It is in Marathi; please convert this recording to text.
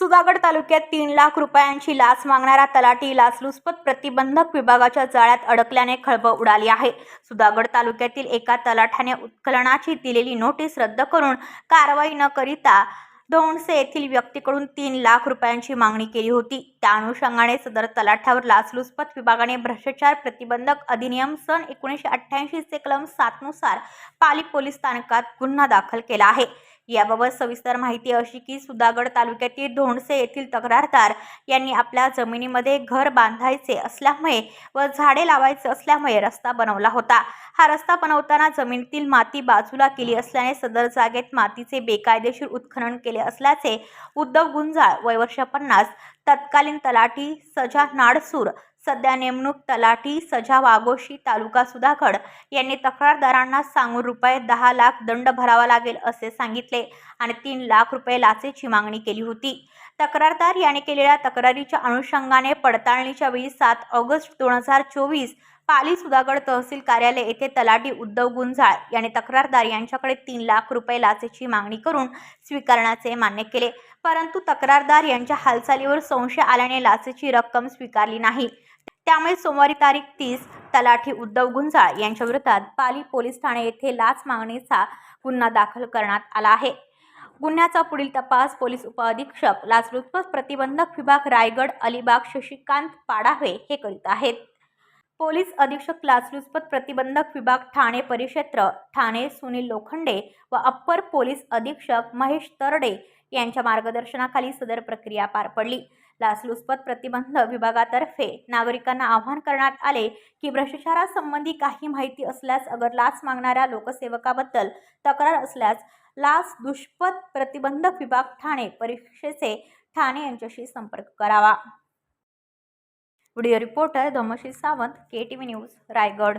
सुधागड तालुक्यात तीन लाख रुपयांची लाच मागणारा तलाठी लाचलुचपत प्रतिबंधक विभागाच्या जाळ्यात अडकल्याने खळबळ उडाली आहे. सुधागड तालुक्यातील एका तलाठ्याने उत्खननाची दिलेली नोटीस रद्द करून कारवाई न करिता धोंडसे येथील व्यक्तीकडून तीन लाख रुपयांची मागणी केली होती. त्या अनुषंगाने सदर तलाठ्यावर लाचलुचपत विभागाने भ्रष्टाचार प्रतिबंधक अधिनियम सन एकोणीसशे अठ्ठ्याऐंशीचे कलम सातनुसार पाली पोलीस स्थानकात गुन्हा दाखल केला आहे. याबाबत सविस्तर माहिती अशी की सुधागड तालुक्यातील धोंडसे येथील तक्रारदार यांनी आपल्या जमिनीमध्ये घर बांधायचे असल्यामुळे व झाडे लावायचे असल्यामुळे रस्ता बनवला होता. हा रस्ता बनवताना जमिनीतील माती बाजूला केली असल्याने सदर जागेत मातीचे बेकायदेशीर उत्खनन केले असल्याचे उद्धव गुंजाळ वयवर्ष पन्नास तत्कालीन तलाठी सजा नाडसूर सध्या नेमणूक तलाठी सजा वाघोशी तालुका सुधागड यांनी तक्रारदारांना सांगून रुपये दहा लाख दंड भरावा लागेल असे सांगितले आणि तीन लाख रुपये लाचेची मागणी केली होती. तक्रारदार याने केलेल्या तक्रारीच्या अनुषंगाने पडताळणीच्या वेळी सात ऑगस्ट दोन हजार चोवीस पाली सुधागड तहसील कार्यालय येथे तलाठी उद्धव गुंजाळ याने तक्रारदार यांच्याकडे तीन लाख रुपये लाचेची मागणी करून स्वीकारण्याचे मान्य केले. परंतु तक्रारदार यांच्या हालचालीवर संशय आल्याने लाचेची रक्कम स्वीकारली नाही. त्यामुळे सोमवारी तारीख तीस तलाठी उद्धव गुंजाळ यांच्या विरोधात पाली पोलीस ठाणे येथे लाच मागणीचा गुन्हा दाखल करण्यात आला आहे. गुन्ह्याचा पुढील तपास पोलीस उपअधीक्षक लाचलुचपत प्रतिबंधक विभाग रायगड अलिबाग शशिकांत पाडावे हे करीत आहेत. पोलीस अधीक्षक लाचलुचपत प्रतिबंधक विभाग ठाणे परिक्षेत्र ठाणे सुनील लोखंडे व अप्पर पोलीस अधीक्षक महेश तरडे यांच्या मार्गदर्शनाखाली सदर प्रक्रिया पार पडली. लाचलुचपत प्रतिबंध विभागातर्फे नागरिकांना आवाहन करण्यात आले की भ्रष्टाचारासंबंधी काही माहिती असल्यास अगर लाच मागणाऱ्या लोकसेवकाबद्दल तक्रार असल्यास लाच दुष्पत प्रतिबंधक विभाग ठाणे परीक्षेचे ठाणे यांच्याशी संपर्क करावा. Video reporter Dhamshi Sawant K T V news Raigad.